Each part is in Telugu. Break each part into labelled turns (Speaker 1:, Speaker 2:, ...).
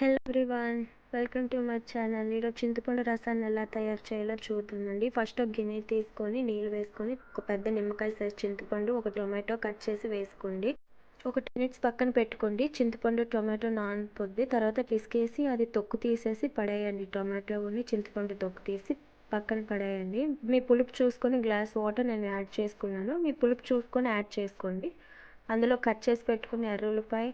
Speaker 1: Hello everyone welcome to my channel ఈరోజు చింతపండు రసాన్ని ఎలా తయారు చేయాలో చూద్దామండి. ఫస్ట్ ఒక గిన్నె తీసుకొని నీళ్ళు వేసుకొని ఒక పెద్ద నిమ్మకాయ సైజ్ చింతపండు ఒక టొమాటో కట్ చేసి వేసుకోండి. ఒక టెన్ మినిట్స్ పక్కన పెట్టుకోండి. చింతపండు టొమాటో నానిపోద్ది తర్వాత పిసికేసి అది తొక్కు తీసేసి పడేయండి. టొమాటో టొమాటోని చింతపండు తొక్కు తీసి పక్కన పడేయండి. మీ పులుపు చూసుకొని గ్లాస్ వాటర్ నేను యాడ్ చేసుకున్నాను. మీ పులుపు చూసుకొని యాడ్ చేసుకోండి. అందులో కట్ చేసి పెట్టుకుని ఎర్రుల్లిపాయ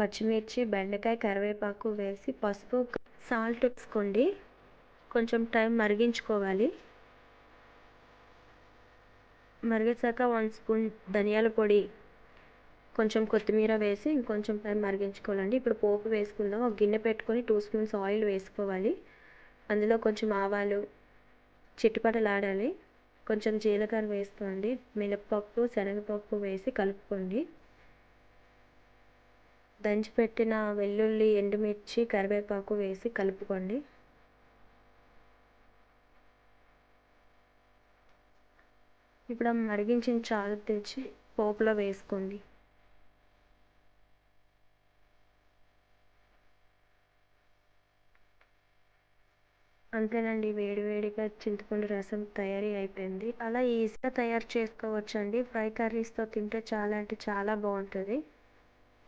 Speaker 1: పచ్చిమిర్చి బెండకాయ కరివేపాకు వేసి పసుపు సాల్ట్ వేసుకోండి. కొంచెం టైం మరిగించుకోవాలి. మరిగేసాక వన్ స్పూన్ ధనియాల పొడి కొంచెం కొత్తిమీర వేసి ఇంకొంచెం టైం మరిగించుకోవాలండి. ఇప్పుడు పోపు వేసుకుందాం. ఒక గిన్నె పెట్టుకొని టూ స్పూన్స్ ఆయిల్ వేసుకోవాలి. అందులో కొంచెం ఆవాలు చిట్టుపటలాడాలి కొంచెం జీలకర్ర వేసుకోండి. మినప్పప్పు శనగపప్పు వేసి కలుపుకోండి. దంచిపెట్టిన వెల్లుల్లి ఎండుమిర్చి కరివేపాకు వేసి కలుపుకోండి. ఇప్పుడు మరిగించిన చారు తెచ్చి పోపులో వేసుకోండి. అంతేనండి వేడివేడిగా చింతపండు రసం తయారీ అయిపోయింది. అలా ఈజీగా తయారు చేసుకోవచ్చండి. ఫ్రై కర్రీస్తో తింటే చాలా అంటే చాలా బాగుంటుంది.